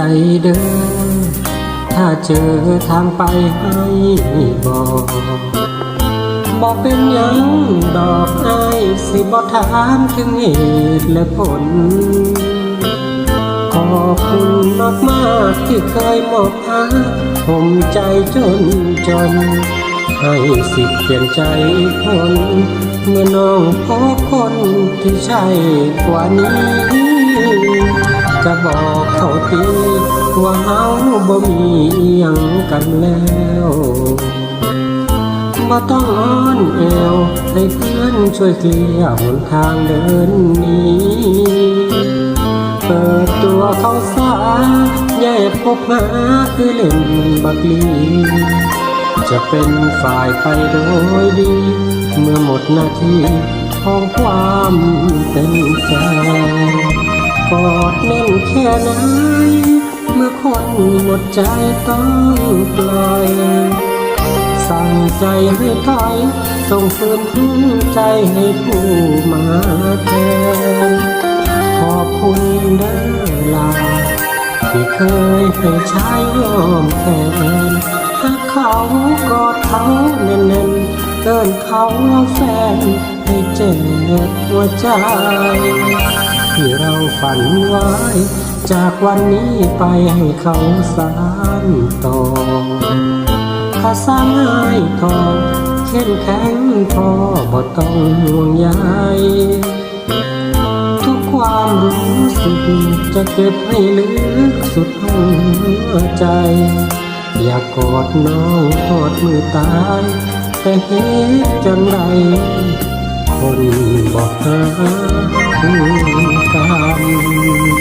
ใจเด้อ ถ้าเจอทางไปให้บอกบอกเป็นยังดอกไอ้สิบอกถามถึงเหตุและผล ขอบคุณมากมากๆที่เคยมอบหาผมใจจนจน ให้สิเปลี่ยนใจคนเมื่อน้องพบคนที่ใช่กว่านี้ จะบอก เขาทีว่าเฮาบ่มีอหยังกันแล้วบ่ต้องอ้อนแอวให้เพื่อนช่วยเคลียร์หนทางเดินนี้เปิดตัวเขาสาแย่พบหาคือเล่นบักลีจะเป็นฝ่ายไปโดยดี เมื่อหมดหน้าที่ของความเป็นแฟน กอดแน่นแค่ไหนเมื่อคนหมดใจต้องปล่อย สั่งใจให้ถอยส่งคืนพื้นใจให้ผู้มาแทนขอบคุณเด้อลาที่เคยให้ชายยอมแทนถ้าเขากอดเขาแน่นๆเกินเขาว่าแฟนให้เจ็บหัวใจ ที่เราฝันไว้ จากวันนี้ไปให้เขาสานต่อถ้าสร้างง่ายทองเข้มแข็งพอบ่ต้องห่วงใยทุกความรู้สึกจะเก็บให้ลึกสุดหัวใจ อยากกอดน้องกอดมือตาย แต่เหตุจังไรคนบอกหา กั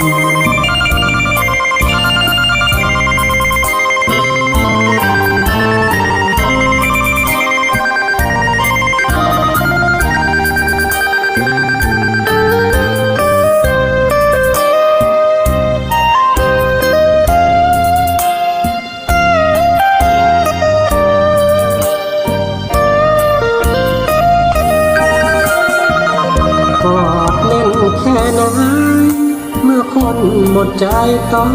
ค่ไหนเมื่อคนหมดใจต้อง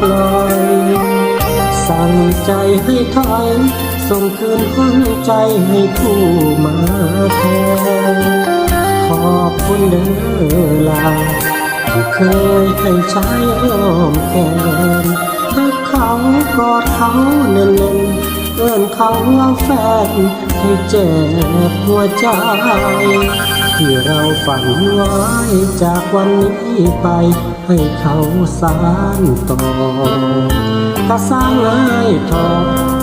ปล่อย สั่งใจให้ถอยส่งคืนหัวใจให้ผู้มาแทนขอบคุณเด้อลาที่เคยให้ใช้อ้อมแขนถ้าเขากอดเขาเน่นๆเอื้อนเขาว่าแฟนให้เจ็บหัวใจ ที่เราฝันไว้จากวันนี้ไป ให้เขาสานต่อถ้าสร้างง่ายทอ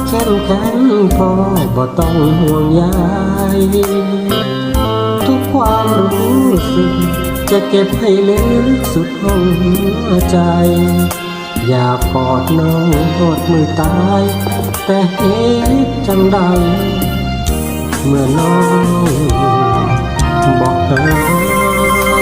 เข้มแข็งพอบ่ต้องห่วงใยทุกความรู้สึก จะเก็บให้ลึกสุดห้องหัวใจ อยากกอดน้องกอดมือตาย แต่เหตุจังใดเมื่อน้อง บอกเธอ